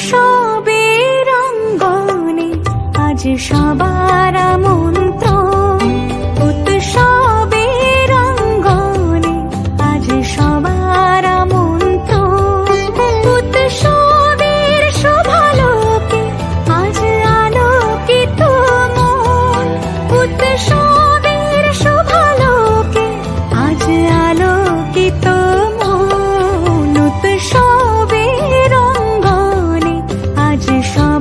সবে রঙ্গনে আজ সবার আমার মন উৎসবের রঙ্গনে আজ সব